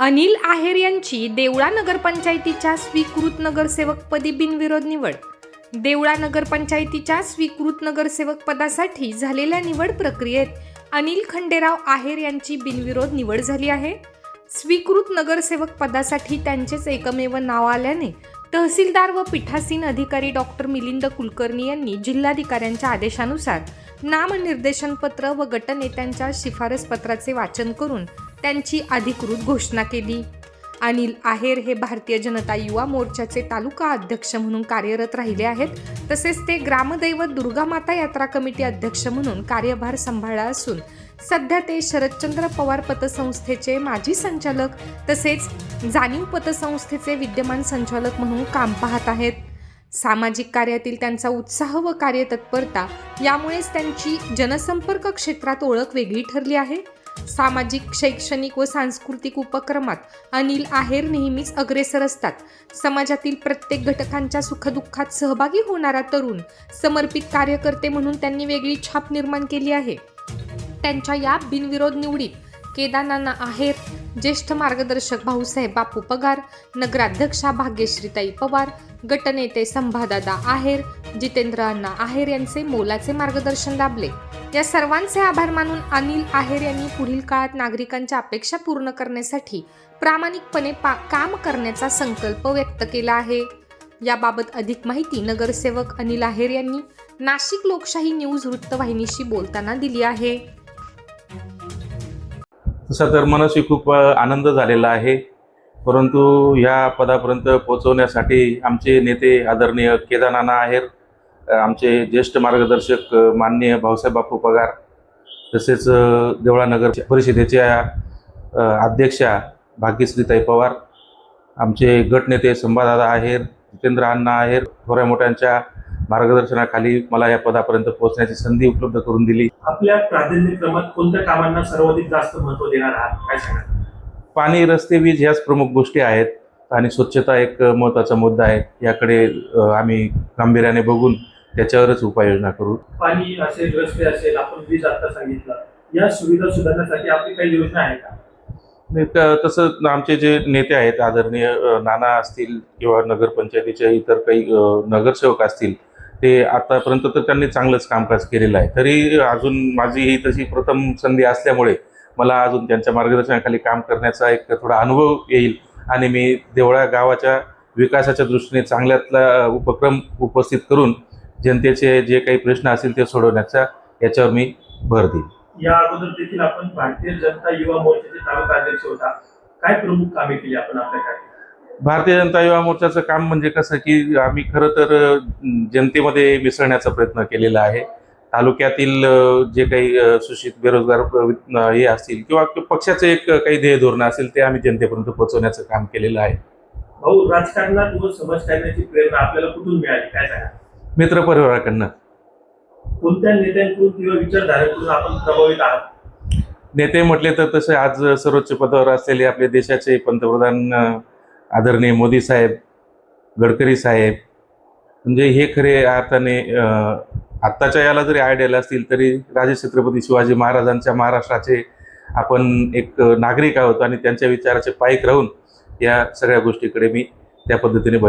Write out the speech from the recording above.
अनिल आहेर यांची देवळा नगरपंचायतीच्या स्वीकृत नगरसेवकपदी बिनविरोध निवड. देवळा नगरपंचायतीच्या स्वीकृत नगरसेवक पदासाठी झालेल्या निवड प्रक्रियेत अनिल खंडेराव आहेर यांची बिनविरोध निवड झाली आहे. स्वीकृत नगरसेवक पदासाठी त्यांचेच एकमेव नाव आल्याने तहसीलदार व पीठासीन अधिकारी डॉक्टर मिलिंद कुलकर्णी यांनी जिल्हाधिकाऱ्यांच्या आदेशानुसार नामनिर्देशनपत्र व गटनेत्यांच्या शिफारस पत्राचे वाचन करून त्यांची अधिकृत घोषणा केली. अनिल आहेर हे भारतीय जनता युवा मोर्चाचे तालुका अध्यक्ष म्हणून कार्यरत राहिले आहेत. तसेच ते ग्रामदैवत दुर्गामाता यात्रा कमिटी अध्यक्ष म्हणून कार्यभार सांभाळला असून सध्या ते शरदचंद्र पवार पतसंस्थेचे माजी संचालक तसेच जाणीव पतसंस्थेचे विद्यमान संचालक म्हणून काम पाहत आहेत. सामाजिक कार्यातील त्यांचा उत्साह व कार्यतत्परता यामुळेच त्यांची जनसंपर्क क्षेत्रात ओळख वेगळी ठरली आहे. सामाजिक शैक्षणिक व सांस्कृतिक उपक्रमात अनिल आहेर नेहमीच अग्रेसर असतात. समाजातील प्रत्येक घटकांच्या सुखदुःखात सहभागी होणारा तरुण समर्पित कार्यकर्ते म्हणून त्यांनी वेगळी छाप निर्माण केली आहे. त्यांच्या या बिनविरोध निवडीत केदारनाना आहेर ज्येष्ठ मार्गदर्शक भाऊसाहेब बापू पगार नगराध्यक्षा भाग्यश्रीताई पवार गटनेते संभादादा आहेर जितेंद्र अण्णा आहेर यांचे मोलाचे मार्गदर्शन लाभले. या सर्वांचे आभार मानून अनिल आहेर यांनी पुढील काळात नागरिकांच्या अपेक्षा पूर्ण करण्यासाठी प्रामाणिकपणे पा काम करण्याचा संकल्प व्यक्त केला आहे. याबाबत अधिक माहिती नगरसेवक अनिल आहेर यांनी नाशिक लोकशाही न्यूज वृत्तवाहिनीशी बोलताना दिली आहे. तसा तर मनस्वी खूप आनंद झालेला आहे. परंतु ह्या पदापर्यंत पोहोचवण्यासाठी आमचे नेते आदरणीय केदारनाना आहेर आमचे ज्येष्ठ मार्गदर्शक माननीय भाऊसाहेब बापू पगार तसेच अ, देवळा नगर परिषदेच्या अध्यक्षा भाग्यश्रीताई पवार आमचे गटनेते संभादादा आहेर जितेंद्र अण्णा आहेर थोड्या मोठ्यांच्या मार्गदर्शनाखाली मला या पदापर्यंत पोहोचण्याची संधी उपलब्ध करून दिली. आपल्या प्राधान्यक्रमात कोणत्या कामांना सर्वाधिक जास्त महत्त्व देणार आहात? काय सांगा पाणी रस्ते वीज ह्याच प्रमुख गोष्टी आहेत आणि स्वच्छता एक महत्त्वाचा मुद्दा आहे. याकडे आम्ही गांभीर्याने बघून त्याच्यावरच उपाययोजना करू. पाणी असेल रस्ते असेल आपण वीज आता सांगितलं. या सुविधा सुधारण्यासाठी आपली काही योजना आहे का? तसं आमचे जे नेते आहेत आदरणीय नाना असतील किंवा नगरपंचायतीचे इतर काही नगरसेवक असतील ते आतापर्यंत तर त्यांनी चांगलंच कामकाज केलेलं आहे. तरी अजून माझी ही तशी प्रथम संधी असल्यामुळे मला अजून त्यांच्या मार्गदर्शनाखाली काम करण्याचा एक थोडा अनुभव येईल आणि मी देवळा गावाच्या विकासाच्या दृष्टीने चांगल्यातला उपक्रम उपस्थित करून जनतेचे जे काही प्रश्न असतील ते सोडवण्याचा याच्यावर मी भर देईल या अगोदर देखील आपण भारतीय जनता युवा मोर्चाचे तालुका अध्यक्ष होता. काय प्रमुख कामे केली आपण आपल्या कार्यात भारतीय जनता युवा मोर्चाचं काम म्हणजे कसं की आम्ही खरं तर जनतेमध्ये मिसळण्याचा प्रयत्न केलेला आहे. तालुक्यातील जे काही अ, सुशिक्षित बेरोजगार हे असतील किंवा पक्षाचे एक काही ध्येय धोरणं असेल ते आम्ही जनतेपर्यंत पोहोचवण्याचं काम केलेलं आहे. भाऊ राजकारणात व समाजकारणाची प्रेरणा आपल्याला कुठून मिळाली? काय सांगा मित्र परिवाराकडनं कोणत्या नेत्यांकडून किंवा विचारधारेकडून आपण प्रभावित आहात? नेते म्हटले तर तसे आज सर्वोच्च पदावर असलेले आपले देशाचे पंतप्रधान आदरणीय मोदी साहेब गडकरी साहेब म्हणजे हे खरे अर्थाने आत्ताच्या याला जरी आयडियल असतील तरी राजे छत्रपती शिवाजी महाराजांच्या महाराष्ट्राचे आपण एक नागरिक आहोत आणि त्यांच्या विचाराचे पायीक राहून या सगळ्या गोष्टीकडे मी त्या पद्धतीने